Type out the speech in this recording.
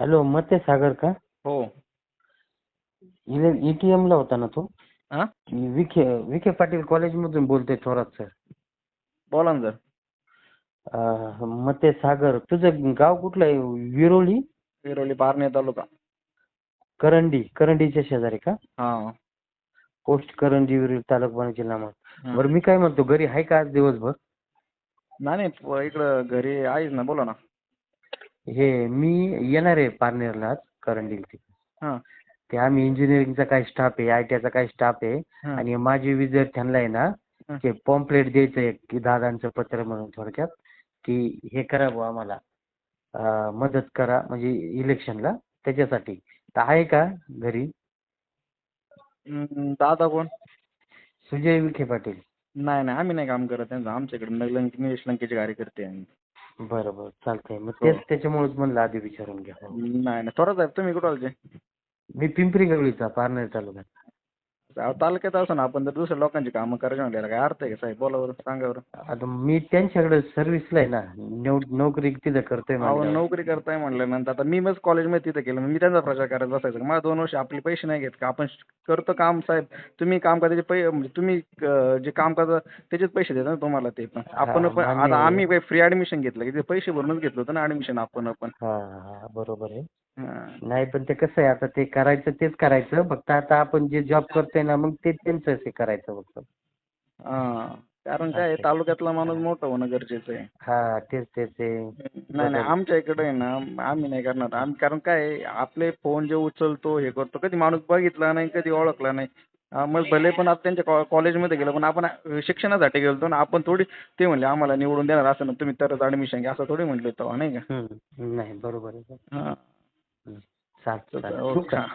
Hello मते सागर का? हो. ईटीएम ला होता ना तो? हा विखे विखे पाटील कॉलेजमधून बोलतोय थोरात सर. बोला ना सर अं, मते सागर तुझं गाव कुठलं आहे? विरोळी विरोली पारणे तालुका. करंडी करंडीच्या शेजारी का? हा. पोस्ट करंडी विरोळी तालुका पुणे जिल्हा मग हा. बरं मी काय म्हणतो घरी आहे का आज दिवसभर? नाही नाही प- इकडं घरी आहेच ना बोला ना. हे मी येणार आहे पारनेरला करंडीला हा. ते आम्ही इंजिनिअरिंगचा काही स्टाफ आहे आय टीचा काही स्टाफ आहे. आणि माझे विद्यार्थ्यांना आहे ना. ते पॉम्पलेट द्यायचं आहे की दादांचं पत्र म्हणून थोडक्यात की हे करा बुवा आम्हाला. अं, मदत करा म्हणजे इलेक्शनला त्याच्यासाठी. तर आहे का घरी? हम्म, दादा कोण? सुजय विखे पाटील. नाही नाही आम्ही नाही काम करत त्यांचं. आमच्याकडे निलेश लंकेचे कार्यकर्ते आहे आम्ही बरं बरं चालतंय. मग हो. तेच त्याच्यामुळेच म्हणलं आधी विचारून घ्या. नाही नाही थोडं साहेब तुम्ही कुठं आलते मी पिंपरी गवळीचा पारनेर तालुक्यात. अहो, तालुक्यात असं ना आपण जर दुसऱ्या लोकांची कामं करायची म्हणल्याला काय अर्थ आहे का साहेब बोला बरं सांगा बरं आता मी त्यांच्याकडे सर्व्हिसला आहे ना नोक नोकरी तिथं करतोय अहो म्हणल्यावर. नोकरी करताय म्हणल्यानंतर आता मी मग कॉलेजमध्ये तिथं केलं मग मी त्यांचा प्रचार करायला बसायचं मला दोन वर्ष आपले पैसे नाही घेत का आपण करतो काम साहेब तुम्ही काम का त्याचे पै म्हणजे तुम्ही अं, जे काम करता त्याचेच पैसे देता ना तुम्हाला ते पण आपण पण मान्य आता आहे. आम्ही काही फ्री ऍडमिशन घेतलं की ते पैसे भरूनच घेतलं होतं ना ऍडमिशन आपण पण हा हा बरोबर आहे. नाही पण ते कसं आहे आता ते करायचं तेच करायचं फक्त आता आपण जे जॉब करतोय ना मग ते त्यांचं हे करायचं फक्त. हां. कारण काय आहे, तालुक्यातला माणूस मोठं होणं गरजेचं आहे. हा तेच तेच ते नाही नाही आमच्या इकडे आहे ना आम्ही नाही करणार. आम्ही कारण काय आहे, आपले फोन जे उचलतो हे करतो. कधी माणूस बघितला नाही कधी ओळखला नाही. हा, मग भले पण आता त्यांच्या कॉ- कॉलेजमध्ये गेलो पण आपण शिक्षणासाठी गेलो ना आपण थोडी ते म्हणले आम्हाला निवडून देणार असं ना तुम्ही तरच ऍडमिशन घ्या असं थोडी म्हटलं तेव्हा नाही का? हम्म, नाही बरोबर आहे. हां. हम्म. चालतं